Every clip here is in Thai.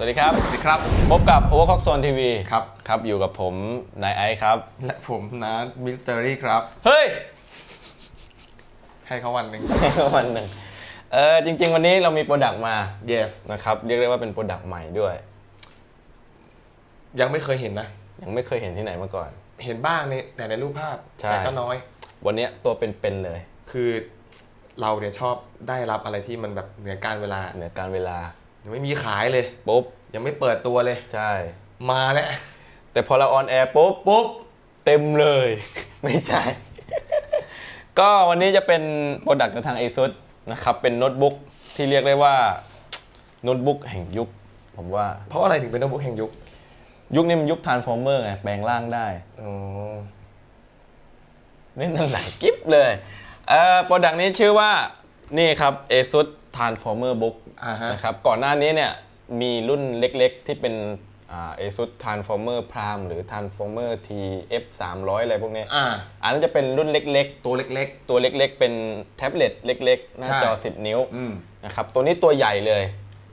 สวัสดีครับ สวัสดีครับ พบกับ Overclock Zone TV ครับ ครับ อยู่กับผม นายไอซ์ครับ และผมนะมิสเตอรี่ครับ เฮ้ย ให้เขาวันหนึ่งวันหนึ่งเออจริง ๆ วันนี้เรามีโปรดักต์มา yes นะครับ เรียกได้ว่าเป็นโปรดักต์ใหม่ด้วย ยังไม่เคยเห็นนะ ยังไม่เคยเห็นที่ไหนมาก่อน เห็นบ้างในแต่ในรูปภาพใช่แต่ก็น้อย วันนี้ตัวเป็นๆเลย คือเราเนี่ยชอบได้รับอะไรที่มันแบบเหนือการเวลา เหนือการเวลา ยังไม่มีขายเลยปุ๊บยังไม่เปิดตัวเลย ใช่ มาแล้ว แต่พอเราออนแอร์ปุ๊บปุ๊บเต็มเลย ไม่ใช่ ก็วันนี้จะเป็นโปรดักต์จากทาง ASUS นะครับ เป็นโน้ตบุ๊กที่เรียกได้ว่าโน้ตบุ๊กแห่งยุค ผมว่า เพราะอะไรถึงเป็นโน้ตบุ๊กแห่งยุค ยุคนี้มันยุคทรานส์ฟอร์เมอร์ไงแปลงร่างได้อ๋อนี่นั่นหลายกิฟเลยเอ่อโปรดักต์นี้ชื่อว่า นี่ครับ ASUS Transformer Book อ่าฮะนะครับก่อนหน้านี้เนี่ยมีรุ่นเล็กๆ ที่เป็นอ่า ASUS Transformer Prime หรือ Transformer TF 300อะไรพวกเนี้ยอ่าอันนั้นจะเป็นรุ่นเล็กตัวเล็กๆ ตัวเล็กๆ เป็นแท็บเล็ตเล็กๆ หน้าจอใช่10 นิ้วๆอืมนะครับตัวนี้ตัวใหญ่เลย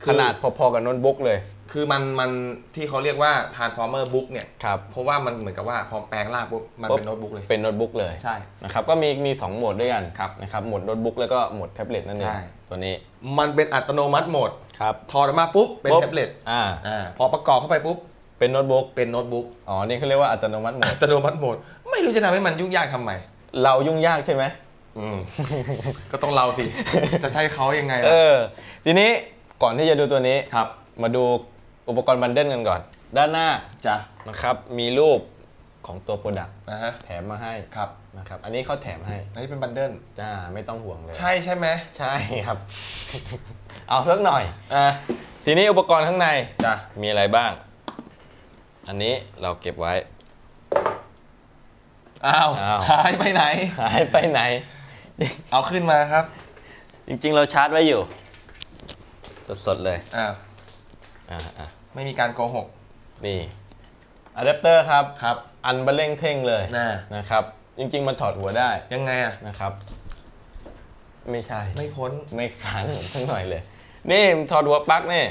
คือขนาดพอๆกับโน้ตบุ๊กเลย คือมันมันที่เขาเรียกว่า transformer book เนี่ยครับเพราะว่ามันเหมือนกับว่าพอแปลงร่างปุ๊บมันเป็นโน้ตบุ๊กเลย เป็นโน้ตบุ๊กเลยใช่นะครับก็มีมี2โหมดด้วยกันครับนะครับโหมดโน้ตบุ๊กแล้วก็โหมดแท็บเล็ตนั่นเองใช่ตัวนี้มันเป็นอัตโนมัติโหมดครับถอดออกมาปุ๊บเป็นปุ๊บแท็บเล็ตอ่าอ่าพอประกอบเข้าไปปุ๊บเป็นโน้ตบุ๊กเป็นโน้ตบุ๊กอ๋อนี่เขาเรียกว่าอัตโนมัติโหมอัดตโนมัติโหมดไม่รู้จะทำให้มันยุ่งยากทำไมเรายุ่งยากใช่ไหมอืมก็ต้องเราสิ จะใช้เขายังไงเอล่ะอทีนี้ก่อนที่จะดูตัวนี้ครับ มาดู อุปกรณ์บันเดิลกันก่อน ด้านหน้าจ้ะนะครับมีรูปของตัวโปรดักต์นะฮะแถมมาให้ครับนะครับ อันนี้เขาแถมให้อันนี้เป็นบันเดิลจ้าไม่ต้องห่วงเลย ใช่ใช่ไหมใช่ครับ เอาสักหน่อยอ่าทีนี้อุปกรณ์ข้างในจ้ะมีอะไรบ้าง อันนี้เราเก็บไว้อ้าวอ้าวหายไปไหนหายไปไหน เอาขึ้นมาครับ จริงๆ เราชาร์จไว้อยู่ สดๆเลยอ้าว อ่าอ่าไม่มีการโกหก นี่อะแดปเตอร์ครับ ครับ อันเบลเล่งเท่งเลยน่านะครับ จริง ๆ มันถอดหัวได้ ยังไงอะนะครับ ไม่ใช่ ไม่พ้น ไม่ขันผมสักหน่อยเลย นี่ถอดหัวปลั๊กนี่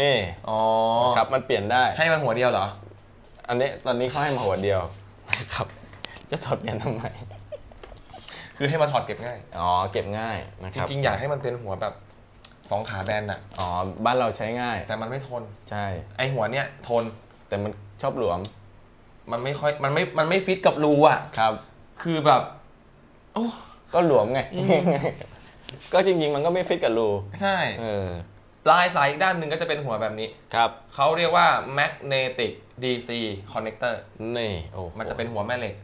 นี่ อ๋อ ครับ มันเปลี่ยนได้ ให้มันหัวเดียวเหรอ อันนี้ตอนนี้เขาให้มาหัวเดียวนะครับ จะถอดเปลี่ยนทำไม คือให้มันถอดเก็บง่าย อ๋อ เก็บง่ายนะจครับริงๆ อยากให้มันเป็นหัวแบบ สองขาแบนน่ะอ๋อ บ้านเราใช้ง่าย แต่มันไม่ทน ใช่ ไอหัวเนี้ยทน แต่มันชอบหลวม มันไม่ค่อย มันไม่ มันไม่ฟิตกับรูอะครับ คือแบบโอ้ก็หลวมไง ก็จริงๆ มันก็ไม่ฟิตกับรู ใช่ เออปลายสายอีกด้านหนึ่งก็จะเป็นหัวแบบนี้ ครับ เขาเรียกว่า magnetic DC connector นี่ โอ้โหมันจะเป็นหัวแม่เหล็ก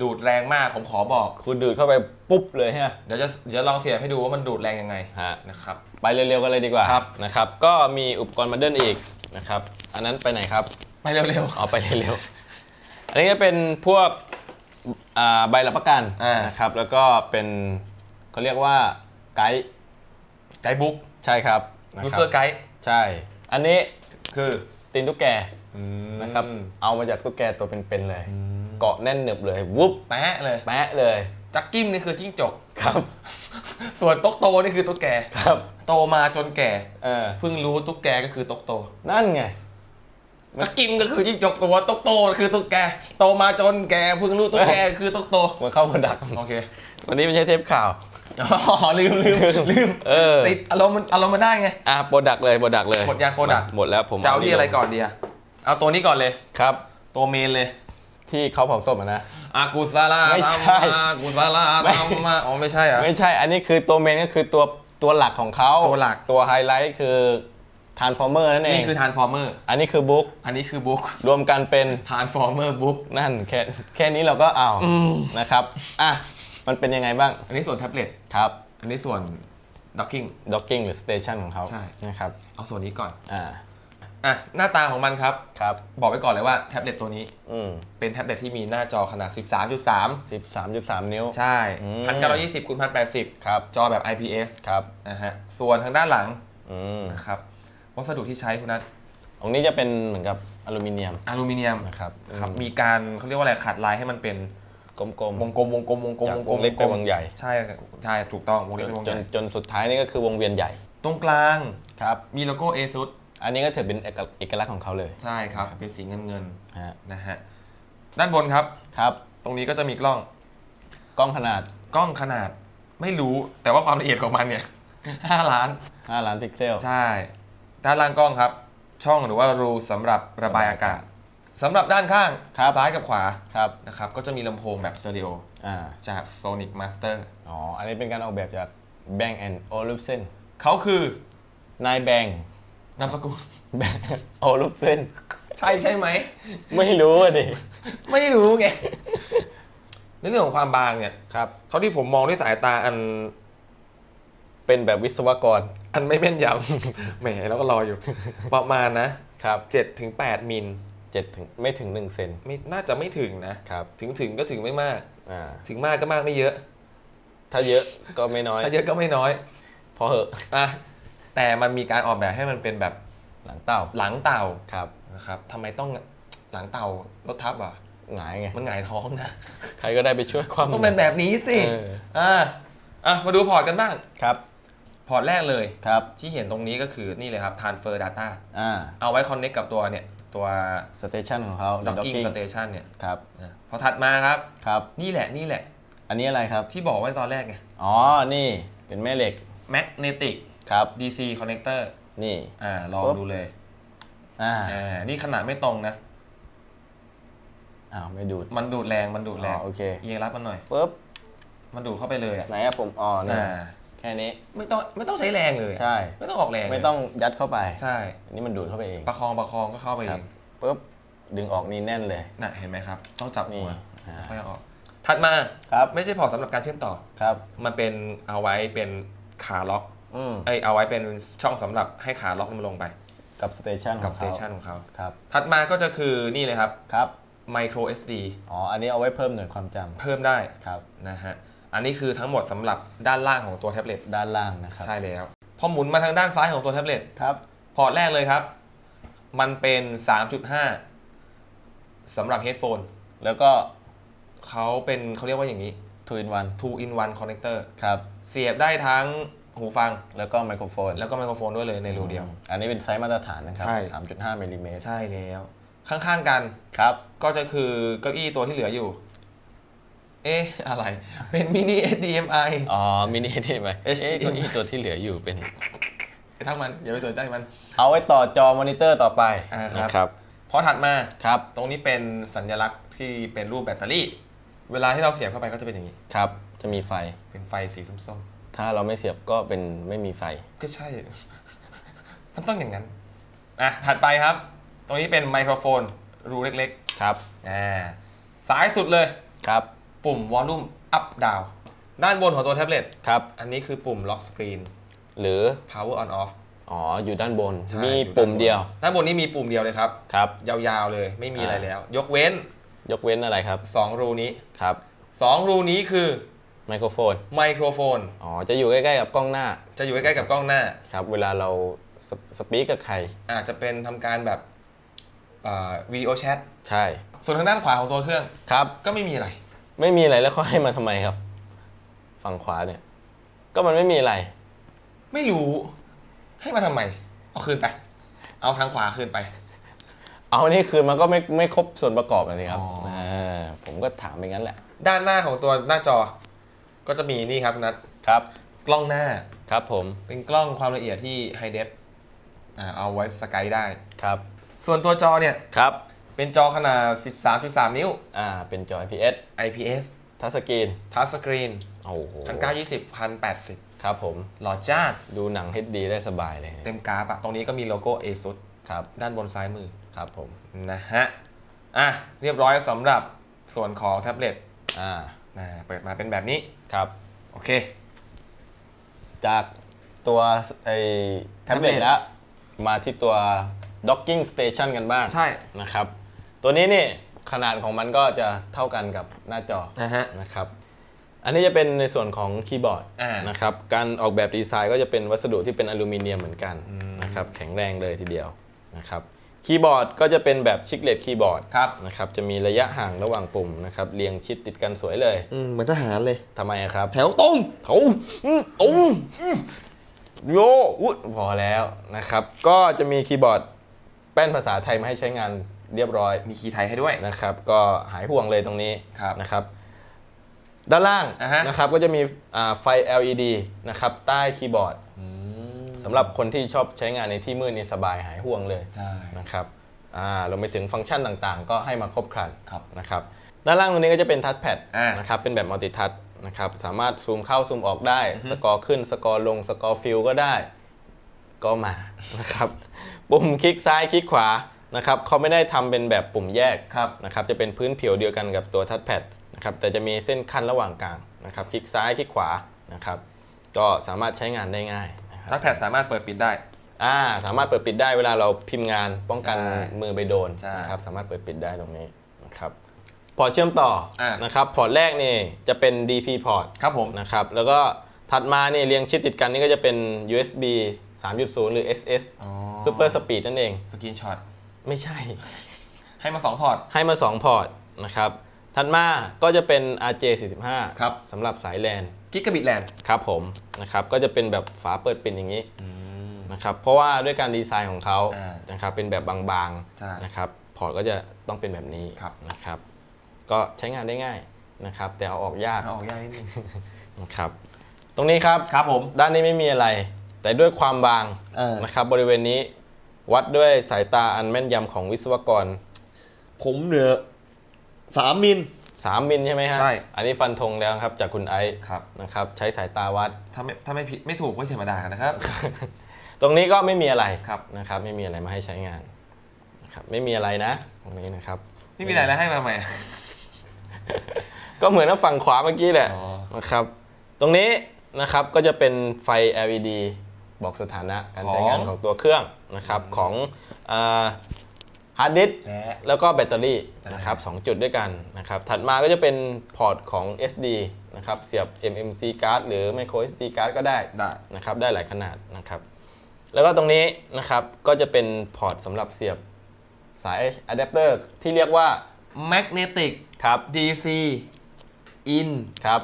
ดูดแรงมาก ผมขอบอก คุณดูดเข้าไปปุ๊บเลยฮะ เดี๋ยวจะ เดี๋ยวลองเสียบให้ดูว่ามันดูดแรงยังไงฮะนะครับ ไปเร็วๆกันเลยดีกว่าครับนะครับ ก็มีอุปกรณ์บันเดิลอีกนะครับ อันนั้นไปไหนครับ ไปเร็วเอาไปเร็วๆอันนี้จะเป็นพวกอ่าใบรับประกันอ่านนะครับ แล้วก็เป็นเขาเรียกว่าไกด์ๆไกด์บุ๊กใช่ครับนะยูครัเซอร์ไกด์ใช่ อันนี้คือตีนตุ๊กแกนะครับเอามาจากตุ๊กแกตัวเป็นๆเลย เกาะแน่นหนึบเลย วุบแปะเลยแปะเลยจักกิ้มนี่คือจิ้งจกครับ ส่วนต๊กโตนี่คือตุ๊กแกครับ โตมาจนแก่เออเพิ่งรู้ตุ๊กแกก็คือต๊กโต นั่นไงจักกิ้มก็คือจิ้งจกตัวต๊กโตคือตุ๊กแก โตมาจนแก่เพิ่งรู้ตุ๊กแกคือต๊กโตเหมือนเข้าโปรดักต์โอเค วันนี้ไม่ใช่เทปข่าวอ๋อลืมลืมลืมเออติดอารมณ์มันอารมณ์มันได้ไงอะโปรดักต์เลยโปรดักต์เลยหมดยัง product หมดแล้วผมจะเอาที่อะไรก่อนดีอะเอาตัวนี้ก่อนเลยครับ ตัวเมนเลย ที่เขาเผาศพอะนะอากุศลาไม่ธรใช่รมากุศลาธรรมาอ๋อไม่ใช่เหรอไม่ใช่ อันนี้คือตัวเมนก็คือตัวตัวหลักของเขาตัวหลักตัวไฮไลท์คือ Transformer นั่นเองนี่คือทานฟอร์เมอร์อันนี้คือบุ๊กอันนี้คือบุ๊กรวมกันเป็นทานฟอร์เมอร์บุ๊กนั่นแค่แค่นี้เราก็เอานะครับอะมันเป็นยังไงบ้าง อันนี้ส่วนแท็บเล็ตครับ อันนี้ส่วนด็อกกิ้ง docking หรือ station ของเขาใช่นะครับ เอาส่วนนี้ก่อนอ่า อะหน้าตาของมันครับครับ บอกไว้ก่อนเลยว่าแท็บเล็ตตัวนี้อืมเป็นแท็บเล็ตที่มีหน้าจอขนาด 13.3 13.3 นิ้ว ใช่อืม1920คูณ1080ครับจอแบบ IPS ครับนะฮะส่วนทางด้านหลังอืมนะครับวัสดุที่ใช้คุณนัทตรงนี้จะเป็นเหมือนกับอลูมิเนียมอลูมิเนียมนะครับครับอืมีการเขาเรียกว่าอะไรขัดลายให้มันเป็นกลมวงกลมวงกลมวงกลมวงกลมจากวงกลมวงเล็กไปวงใหญ่ใช่ใช่ถูกต้องวงๆเล็จกนเป็นวงจใหนญ่จนสุดท้ายนี่ก็คือวงเวียนใหญ่ตรงกลางครับ มีโลโก้ ASUS อันนี้ก็ถือเป็นเอกเอกลักษณ์ของเขาเลย ใช่ครับ เป็นสีเงินเงินฮะๆนะฮะ ด้านบนครับครับ ตรงนี้ก็จะมีกล้อง กล้องขนาด กล้องขนาด ไม่รู้แต่ว่าความละเอียดของมันเนี่ย5ล้าน5ล้านพิกเซล ใช่ ด้านล่างกล้องครับ ช่องหรือว่ารูสำหรับระบายอากาศสำหรับด้านข้างครับซ้ายกับขวาครับนะครับ ก็จะมีลำโพงแบบสเตอริโออ่าจาก Sonic Master อ๋อ อันนี้เป็นการออกแบบจาก Bang Olufsen เขาคือนายแบง นามสกุลแบง Olufsen ใช่ใช่ไหม ไม่รู้อะดิ ไม่รู้ไง ในเรื่องของความบางเนี่ยครับ เท่าที่ผมมองด้วยสายตาอัน เป็นแบบวิศวกร อันไม่แม่นยำ แหมแล้วก็รออยู่ ประมาณนะครับ7ถึง8มิลเจ็ดถึงไม่ถึง1เซนไม่น่าจะไม่ถึงนะครับ ถึงถึงก็ถึงไม่มาก อ่า ถึงมากก็มากไม่เยอะ ถ้าเยอะก็ไม่น้อย ถ้าเยอะก็ไม่น้อย พอเหอะ อะ แต่มันมีการออกแบบให้มันเป็นแบบหลังเต่าหลังเต่าครับนะครับทำไมต้องหลังเต่ารถทับอะหงายไงมันหงายท้องนะใครก็ได้ไปช่วยความต้องเป็นแบบนี้สิเอออ่าอะมาดูพอร์ตกันบ้างครับพอร์ตแรกเลยครับที่เห็นตรงนี้ก็คือนี่เลยครับ transfer data อ่าเอาไว้ connect กับตัวเนี่ยตัวสเตชันของเขา docking station เนี่ยครับอะพอถัดมาครับครับ นี่แหละนี่แหละ อันนี้อะไรครับที่บอกไว้ตอนแรกไงอ๋อนี่เป็นแม่เหล็ก magnetic ครับ DC connector นี่อ่าลองปุ๊บดูเลยอ่าอ่านี่ขนาดไม่ตรงนะอ้าวไม่ดูด มันดูดแรงมันดูดแรงอ๋อโอเคเอียงรับมันหน่อยปุ๊บมันดูดเข้าไปเลยอะไหนอะผมอ๋อนี่อ่าแค่นี้ไม่ต้องไม่ต้องใช้แรงเลยอะใช่ไม่ต้องออกแรงเลยไม่ต้องยัดเข้าไปใช่อันนี้มันดูดเข้าไปเองประคองประคองก็เข้าไปคเอรับงปุ๊บดึงออกนี่แน่นเลยน่ะเห็นไหมครับ ต้องจับนี่หัวอ่าค่อยเอาออกถัดมาครับไม่ใช่พอร์ตสำหรับการเชื่อมต่อครับ มันเป็นเอาไว้เป็นขาล็อก อืมเอ้ยเอาไว้เป็นช่องสำหรับให้ขาล็อกมันลงไป กับสเตชันขกัอบงสเตเขาชันของเขาครับถัดมาก็จะคือนี่เลยครับครับ micro SD อ๋อ อันนี้เอาไว้เพิ่มหน่วยความจำเพิ่มได้ครับนะฮะอันนี้คือทั้งหมดสำหรับด้านล่างของตัวแท็บเล็ตด้านล่างนะครับใช่แล้วพอหมุนมาทางด้านซ้ายของตัวแท็บเล็ตครับพอร์ตแรกเลยครับ มันเป็น 3.5สำหรับเฮดโฟนแล้วก็เขาเป็นเขาเรียกว่าอย่างนี้ทูอินวัน2 in 1 connector ครับ เสียบได้ทั้ง หูฟัง แล้วก็ไมโครโฟน แล้วก็ไมโครโฟนด้วยเลยในรูเดียว อันนี้เป็นไซส์มาตรฐานนะครับใช่3.5มิลลิเมตรใช่แล้ว ข้างๆกันครับ ก็จะคือเก้าอี้ตัวที่เหลืออยู่ เอ๊ะอะไร เป็นมินิ HDMI อ๋อ มินินี่ไหม HDMI เอ๊ะเก้าอี้ตัวที่เหลืออยู่เป็นไปทั้งมันอย่าไปสนใจมัน เอาไว้ต่อจอมอนิเตอร์ต่อไปอ่าครับนะครับพอถัดมาครับ ตรงนี้เป็นสัญลักษณ์ที่เป็นรูปแบตเตอรี่ เวลาที่เราเสียบเข้าไปก็จะเป็นอย่างนี้ครับ จะมีไฟเป็นไฟสีส้ม ถ้าเราไม่เสียบก็เป็นไม่มีไฟๆก็ใช่ มันต้องอย่างนั้น อะ ถัดไปครับ ตรงนี้เป็นไมโครโฟน รูเล็กครับๆอ่าซ้ายสุดเลย ครับ ปุ่มวอลลุ่มอัพดาวด้านบนของตัวแท็บเล็ต ครับ อันนี้คือปุ่มล็อกสกรีน หรือ power on off อ๋อ อยู่ด้านบนใช่มีอยู่ปุ่มานบนเดียว ด้านบนนี้มีปุ่มเดียวเลยครับ ครับ ยาวๆเลย ไม่มีอะไรอ่าแล้ว ยกเว้น ยกเว้นอะไรครับ 2 รูนี้ ครับ 2 รูนี้คือ ไมโครโฟน ไมโครโฟน อ๋อ จะอยู่ใกล้ๆกับกล้องหน้า จะอยู่ใกล้ๆกับกล้องหน้า ครับ เวลาเราสสปีกกับใคร อาจจะเป็นทำการแบบวิดีโอแชท ใช่ ส่วนทางด้านขวาของตัวเครื่อง ครับ ก็ไม่มีอะไร ไม่มีอะไรแล้วเขาให้มาทำไมครับ ฝั่งขวาเนี่ย ก็มันไม่มีอะไร ไม่รู้ ให้มาทำไม เอาคืนไป เอาทางขวาคืนไป เอานี่คืนมันก็ไม่ไม่ครบส่วนประกอบเลยครับอ๋ออ่าผมก็ถามไปงั้นแหละ ด้านหน้าของตัวหน้าจอ ก็จะมีนี่ครับนัดครับ กล้องหน้าครับผมเป็นกล้องความละเอียดที่ไฮเดฟเอาไว้สกายได้ครับ ส่วนตัวจอเนี่ยครับ เป็นจอขนาด 13.3 นิ้วอ่าเป็นจอ IPS IPS ทัชสกรีนทัชสกรีนโอ้โห1920 1080ครับผมหล่อจ้าดดูหนัง HD ได้สบายเลย เต็มกราฟอะตรงนี้ก็มีโลโก้ ASUS ครับ ด้านบนซ้ายมือครับผมนะฮะอะเรียบร้อยสำหรับส่วนของแท็บเล็ตอ่านะเปิดมาเป็นแบบนี้ ครับ โอเค จากตัวไอ้แท็บเล็ตแท็บเล็ตแล้ว มาที่ตัว docking station กันบ้างใช่นะครับ ตัวนี้นี่ขนาดของมันก็จะเท่ากันกับหน้าจอนะฮะนะครับ อันนี้จะเป็นในส่วนของคีย์บอร์ดอ่านนะครับ การออกแบบดีไซน์ก็จะเป็นวัสดุที่เป็นอลูมิเนียมเหมือนกันอืมนะครับ แข็งแรงเลยทีเดียวนะครับ คีย์บอร์ดก็จะเป็นแบบชิกเลตคีย์บอร์ดครับนะครับจะมีระยะห่างระหว่างปุ่มนะครับเรียงชิดติดกันสวยเลยอืมเหมือนทหารเลยทำไมอะครับ แถวตรงเขาอืมตุ้มอืมโยอุยพอแล้วนะครับ ก็จะมีคีย์บอร์ดแป้นภาษาไทยมาให้ใช้งานเรียบร้อยมีคีย์ไทยให้ด้วยนะครับ ก็หายห่วงเลยตรงนี้ครับนะครับ ด้านล่างอ่าฮะนะครับก็จะมีอ่าไฟ LED นะครับใต้คีย์บอร์ด สำหรับคนที่ชอบใช้งานในที่มืดนี่สบายหายห่วงเลยใช่ นะครับอ่ารวมไปถึงฟังก์ชันต่างๆ ก็ให้มาครบครันครับ นะครับด้านล่างตรงนี้ก็จะเป็นทัชแพดอ่าน นะครับเป็นแบบมัลติทัชนะครับสามารถซูมเข้าซูมออกได้ สกอร์ขึ้นสกอร์ลงสกอร์ฟิลก็ได้ ก็มา นะครับ ปุ่มคลิกซ้ายคลิกขวานะครับเขาไม่ได้ทำเป็นแบบปุ่มแยก ครับ นะครับจะเป็นพื้นผิวเดียวกันกับตัวทัชแพดนะครับแต่จะมีเส้นขั้นระหว่างกลางนะครับคลิกซ้ายคลิกขวานะครับก็สามารถใช้งานได้ง่ายนะครับ ทัชแพดสามารถเปิดปิดได้อ่าสามารถเปิดปิดได้เวลาเราพิมพ์งานป้องกันใช่มือไปโดนใช่นะครับสามารถเปิดปิดได้ตรงนี้นะครับพอร์ตเชื่อมต่ออะนะครับพอร์ตแรกนี่จะเป็น DP พอร์ตครับผมนะครับแล้วก็ถัดมานี่เรียงชิดติดกันนี่ก็จะเป็น USB 3.0 หรือ SS อ๋อ Super Speed นั่นเองสกรีนช็อตไม่ใช่ ให้มาสองพอร์ต ให้มา 2 พอร์ตนะครับ ถัดมาก็จะเป็น RJ45 ครับสำหรับสายแลนกิกะบิตแลนครับผมนะครับก็จะเป็นแบบฝาเปิดเป็นอย่างนี้นะครับเพราะว่าด้วยการดีไซน์ของเขานะครับเป็นแบบบางๆนะครับพอร์ตก็จะต้องเป็นแบบนี้นะครับ ก็ใช้งานได้ง่ายนะครับ แต่เอาออกยากเอาออกยากนิดนึงนะครับตรงนี้ครับครับผมด้านนี้ไม่มีอะไร แต่ด้วยความบางนะครับบริเวณนี้วัดด้วยสายตาอันแม่นยำของวิศวกร ผมเนี่ย สามมิลสามมิลใช่ไหมฮะใช่ อันนี้ฟันธงแล้วครับจากคุณไอซ์ครับนะครับใช้สายตาวัด ถ้าไม่ถ้าไม่ผิดไม่ถูกก็ธรรมดานะครับ ตรงนี้ก็ไม่มีอะไรครับ นะครับ ไม่มีอะไรมาให้ใช้งานนะครับไม่มีอะไรนะ ตรงนี้นะครับ ไม่มีอะไรแล้วให้มาใหม่ ก็เหมือนกับฝั่งขวาเมื่อกี้แหละนะครับ ตรงนี้นะครับก็จะเป็นไฟ LED บอกสถานะการใช้งานของตัวเครื่องนะครับของ ฮาร์ดดิสและแล้วก็แบตเตอรี่ได้นะครับสองจุดด้วยกันนะครับถัดมาก็จะเป็นพอร์ตของ SD นะครับเสียบ MMC card หรือ micro SD card ก็ได้ได้นะครับได้หลายขนาดนะครับแล้วก็ตรงนี้นะครับก็จะเป็นพอร์ตสำหรับเสียบสายอะแดปเตอร์ที่เรียกว่าแมกเนติกครับ DC in ครับ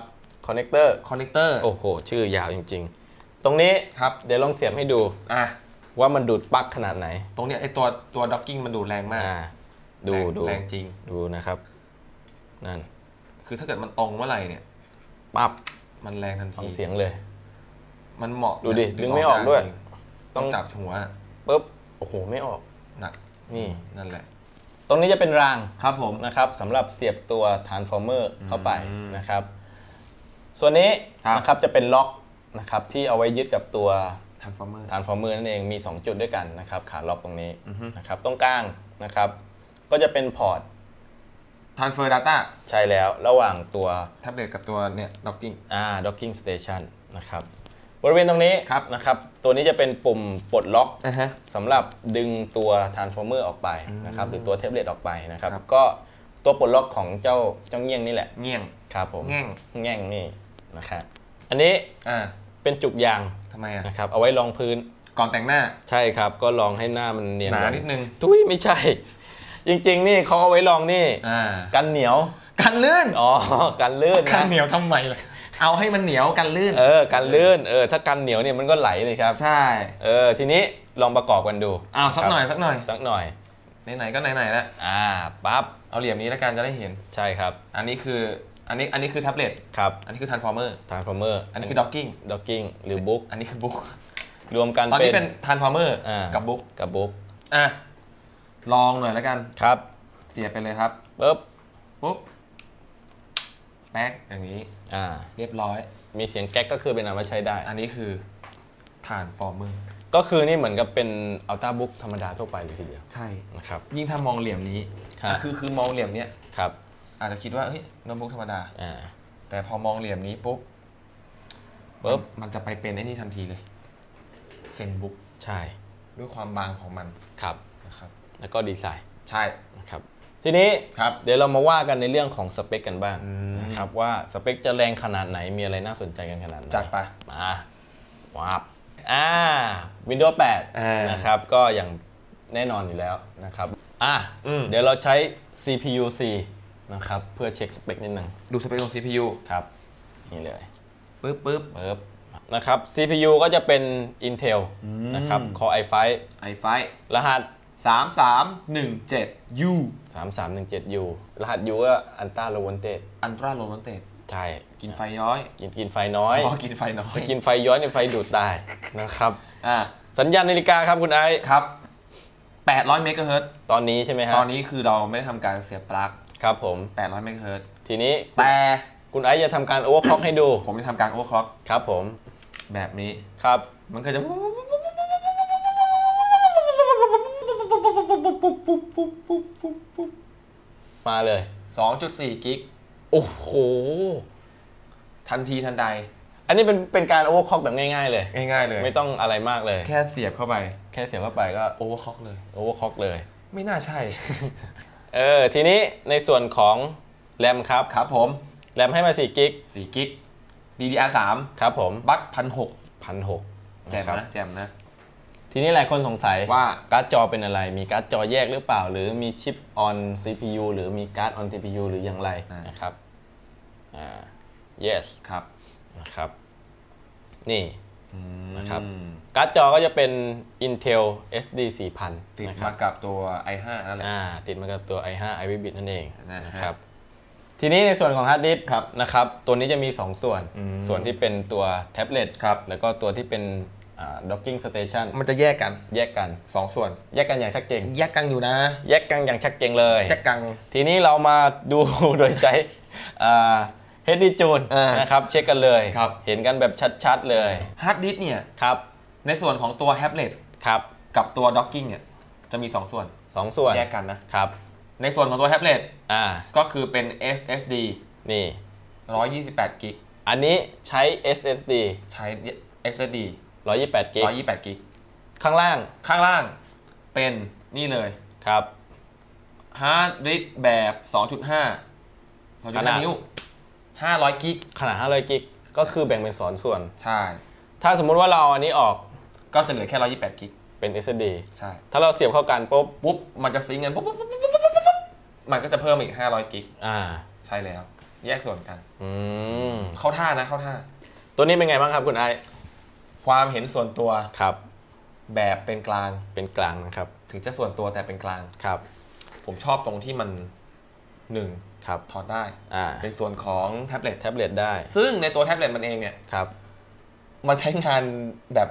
คอนเนคเตอร์คอนเนคเตอร์โอ้โห ชื่อยาวจริง ๆ ตรงนี้ครับเดี๋ยวลองเสียบให้ดูอะ ว่ามันดูดปลั๊กขนาดไหน ตรงเนี้ยไอตัวตัวด็อกกิ้งมันดูดแรงมาก อ่า ดูแรงดูแรงจริง ดูนะครับ นั่น คือถ้าเกิดมันตรงเมื่อไหร่เนี่ยปั๊บมันแรงทันฟังทีเสียงเลย มันเหมาะดูดินะดึงไม่ออกด้วยจริงต้ต้อองงจับหัวปุ๊บโอ้โหไม่ออกหนักนี่นั่นแหละ ตรงนี้จะเป็นรางครับผมนะครับสำหรับเสียบตัว transformer เข้าไปอืมนะครับ ส่วนนี้ครับนะครับจะเป็นล็อกนะครับที่เอาไว้ยึดกับตัว ทานฟอร์เมอร์ transformer นั่นเองมี 2 จุดด้วยกันนะครับขาล็อกตรงนี้อือฮึนะครับตรงกลางนะครับ ก็จะเป็นพอร์ตทานเฟอร์ดัต้าใช่แล้วระหว่างตัวแท็บเล็ตกับตัวเนี่ยด็อกกิ้งอ่า docking station นะครับบริเวณตรงนี้ครับนะครับ ตัวนี้จะเป็นปุ่มปลดล็อกอะฮะสำหรับดึงตัว transformer ออกไปอืมนะครับ หรือตัวเทปเล็ตออกไปนะครับครับ ก็ตัวปลดล็อกของเจ้าเจ้าเงี้ยงนี่แหละ เงี้ยงครับผมแง่งแง่งนี่นะครับอันนี้อ่าเป็นจุกยาง ทำไมอะนะครับเอาไว้รองพื้นก่อนแต่งหน้าใช่ครับ ก็ลองให้หน้ามันเนียนหนาลงนิดนึงทุยไม่ใช่ จริง ๆ นี่เขาเอาไว้รองนี่อ่ากันเหนียวกันลื่นอ๋อกันลื่นกันนะเหนียวทำไมล่ะเอาให้มันเหนียวกันลื่น เออกันลื่นเออถ้ากันเหนียวเนี่ยมันก็ไหลเลยครับ ใช่เออทีนี้ลองประกอบกันดูเอาสักหน่อยครับสักหน่อยสักหน่อยไหนๆก็ไหนๆแล้วอ่าปั๊บเอาเหลี่ยมนี้แล้วกันจะได้เห็นใช่ครับ อันนี้คือ อันนี้อันนี้คือแท็บเล็ตครับอันนี้คือทานฟอร์เมอร์ transformer อันนี้คือด็อกกิ้ง docking หรือ book อันนี้คือบุ๊กรวมกันตอนนี้เป็นทานฟอร์เมอร์อ่ากับบุ๊กกับ book อะลองหน่อยแล้วกันครับ เสียบไปเลยครับปุ๊บปุ๊บแป๊กอย่างนี้อ่าเรียบร้อย มีเสียงแก๊กก็คือเป็นอันว่าใช้ได้ อันนี้คือทานฟอร์เมอร์ก็คือนี่เหมือนกับเป็น ultra book ธรรมดาทั่วไปเลยทีเดียว ใช่นะครับยิ่งถ้ามองเหลี่ยมนี้ครับอะคือคือมองเหลี่ยมเนี้ยครับ อาจจะคิดว่าเฮ้ยโน้ตบุ๊กธรรมดา อ่า แต่พอมองเหลี่ยมนี้ปุ๊บปุ๊บมันจะไปเป็นไอ้นี่ทันทีเลยเซนบุ๊กใช่ ด้วยความบางของมันครับนะครับ แล้วก็ดีไซน์ใช่นะครับทีนี้ครับเดี๋ยวเรามาว่ากันในเรื่องของสเปคกันบ้างอืมนะครับว่าสเปคจะแรงขนาดไหนมีอะไรน่าสนใจกันขนาดไหนจัดไปมาว้าบอ่า Windows อ่า8นะครับก็อย่างแน่นอนอยู่แล้วนะครับอะอืมเดี๋ยวเราใช้ CPU C นะครับเพื่อเช็คสเปคนิดหนึ่งดูสเปคของ CPU ครับนี่เลยปึ๊บปึ๊บเบิบนะครับ CPU ก็จะเป็น Intel อืมนะครับ Core i5 ไอไฟรหัสสามสามหนึ่งเจ็ด U 3317U รหัส U ก็ Ultra Low Voltage อันตราโลมันเตใช่ กินไฟย้อย กินกินไฟน้อยอ๋อกินไฟน้อยถ้ากินไฟย้อยในยไฟดูดได้นะครับอ่าสัญญาณนาฬิกาครับคุณไอซ์ครับ800เมกะเฮิรตซ์ตอนนี้ใช่ไหมฮะ ตอนนี้คือเราไม่ได้ทำการเสียบปลั๊ก ครับผม 800เมกะเฮิรตซ์ทีนี้แต่คุณไอซ์จะทำการโอเวอร์คล็อกให้ดู ผมจะทำการโอเวอร์คล็อกครับผม แบบนี้ครับ มันก็จะมาเลย 2.4 กิก โอ้โห ทันทีทันใด อันนี้เป็นเป็นการโอเวอร์คล็อกแบบง่ายๆเลย ง่ายๆเลย ไม่ต้องอะไรมากเลย แค่เสียบเข้าไป แค่เสียบเข้าไปก็โอเวอร์คล็อกเลย โอเวอร์คล็อกเลย ไม่น่าใช่ เออทีนี้ในส่วนของแรมครับครับผมแรมให้มา4กิก4กิก DDR3 ครับผมบัคพันหกพันหกแจมนะครับนะแจมนะ ทีนี้หลายคนสงสัยว่าการ์ดจอเป็นอะไร มีการ์ดจอแยกหรือเปล่า หรือมีชิป on CPU หรือมีการ์ด on CPU หรืออย่างไรอ่านนะครับอ่า yes ครับนะครับนี่อืม นะครับการ์ดจอก็จะเป็น Intel SD 4000ติดนะครัมาบกับตัว i5 นั่นแหละอ่าติดมากับตัว i5 iViv Bit นั่นเองนะฮะนะครับทีนี้ในส่วนของฮาร์ดดิสก์ครับนะครับตัวนี้จะมี 2 ส่วนอืมส่วนที่เป็นตัวแท็บเล็ตครับแล้วก็ตัวที่เป็นอ่า docking station มันจะแยกกันแยกกัน 2 ส่วน แยกกันอย่างชัดเจนแยกกันอยู่นะ แยกกันอย่างชัดเจนเลยแยกกันทีนี้เรามาดูโดยใช้ เฮดดี้จูนอ่านนะครับเช็คกันเลยครับเห็นกันแบบชัดๆเลยฮาร์ดดิสก์เนี่ยครับในส่วนของตัวแท็บเล็ตครับกับตัวด็อกกิ้งเนี่ยจะมี 2 ส่วนสองส่วนแยกกันนะครับในส่วนของตัวแท็บเล็ตอ่าก็คือเป็น SSD นี่ 128กิกอันนี้ใช้ SSD ใช้ SSD 128กิก128กิกข้างล่างข้างล่างเป็นนี่เลยครับฮาร์ดดิสก์แบบ 2.5 ขนาด2.5นิ้ว 500กิกขนาด 500กิกก็คือแบ่งเป็นสอนส่วน ใช่ ถ้าสมมุติว่าเราเอาอันนี้ออกก็จะเหลือแค่ 128กิกเป็น SSD ใช่ ถ้าเราเสียบเข้ากันปุ๊บปุ๊บมันจะซิงก์กันปุ๊บปุ๊บปุ๊บปุ๊บปุ๊บปุ๊บปุ๊บมันก็จะเพิ่มอีก 500กิกอ่า ใช่แล้ว แยกส่วนกัน อืม เข้าท่านะเข้าท่า ตัวนี้เป็นไงบ้างครับคุณไอซ์ความเห็นส่วนตัวครับ แบบเป็นกลางเป็นกลางนะครับ ถึงจะส่วนตัวแต่เป็นกลางครับ ผมชอบตรงที่มันหนึ่ง ครับถอดได้อ่าเป็นส่วนของแท็บเล็ตแท็บเล็ตได้ ซึ่งในตัวแท็บเล็ตมันเองเนี่ยครับมันใช้งานแบบ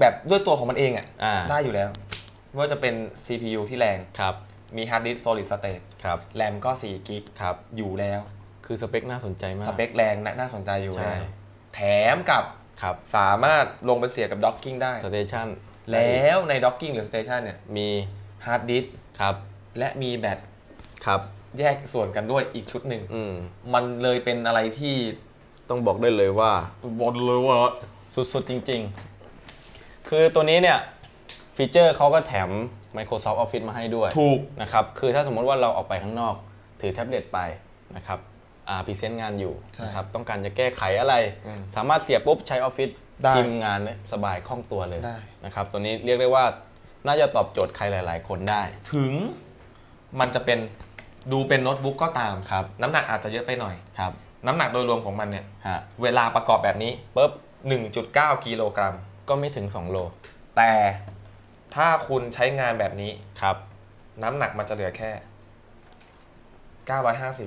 แบบด้วยตัวของมันเองอะอ่าได้อยู่แล้วไม่ว่าจะเป็น CPU ที่แรงครับมี Hard Disk Solid State ครับแรมก็4กิกครับอยู่แล้ว คือสเปคน่าสนใจมาก สเปคแรงน่าน่าสนใจอยู่ใช่แล้วแถมกับครับสามารถลงไปเสียบกับ Docking ได้สเตชันแล้วใน Docking หรือ Station เนี่ยมี Hard Disk ครับและมีแบตครับ แยกส่วนกันด้วยอีกชุดหนึ่งอืมมันเลยเป็นอะไรที่ต้องบอกได้เลยว่าบนเลยว่าสุดๆจริง ๆ คือตัวนี้เนี่ยฟีเจอร์เขาก็แถม Microsoft Office มาให้ด้วยถูกนะครับคือถ้าสมมติว่าเราออกไปข้างนอก ถือแท็บเล็ตไปนะครับอ่าพรีเซนต์งานอยู่ใช่นะครับต้องการจะแก้ไขอะไรอืมสามารถเสียบปุ๊บใช้ออฟฟิศได้พิมพ์งานเนี่ยสบายคล่องตัวเลยได้นะครับตัวนี้เรียกได้ว่าน่าจะตอบโจทย์ใครหลาย ๆ คนได้ ถึงมันจะเป็น ดูเป็นโน้ตบุ๊กก็ตามครับ น้ำหนักอาจจะเยอะไปหน่อยครับ น้ำหนักโดยรวมของมันเนี่ยฮะเวลาประกอบแบบนี้ปุ๊บ1.9กิโลกรัมก็ไม่ถึง 2 โล แต่ถ้าคุณใช้งานแบบนี้ครับ น้ำหนักมันจะเหลือแค่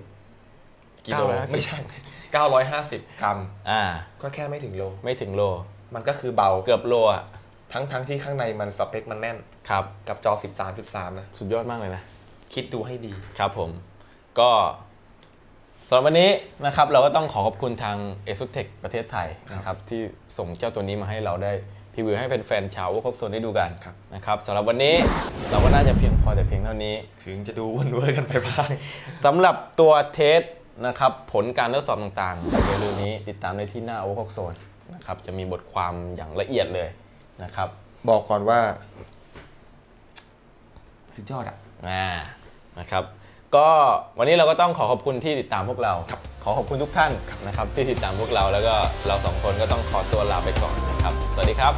950กิโล950 ไม่ใช่ 950 กรัม อ่า ก็แค่ไม่ถึงโล ไม่ถึงโล มันก็คือเบาเกือบโลอะทั้งทั้งที่ข้างในมันสเปคมันแน่น ครับ กับจอ 13.3 นะ สุดยอดมากเลยนะ คิดดูให้ดีครับผม ก็สำหรับวันนี้นะครับเราก็ต้องขอขอบคุณทาง a s u t e c h ประเทศไทยนะครับที่ส่งเจ้าตัวนี้มาให้เราได้พรีวิวให้แฟนๆชาววอคโซนได้ดูกันครับนะครับสำหรับวันนี้เราก็น่าจะเพียงพอแต่เพียงเท่านี้ ถึงจะดูวุ่นวายกันไปบ้างสำหรับตัวเทสนะครับผลการทดสอบต่างๆเร็วๆนี้ติดตามได้ที่หน้าโอ o กโซนนะครับจะมีบทความอย่างละเอียดเลยนะครับ บอกก่อนว่า สุดยอดอะ อ่านะครับก็วันนี้เราก็ต้องขอขอบคุณที่ติดตามพวกเรา ขอขอบคุณทุกท่านนะครับที่ติดตามพวกเราแล้วก็เราสองคนก็ต้องขอตัวลาไปก่อนนะครับ สวัสดีครับ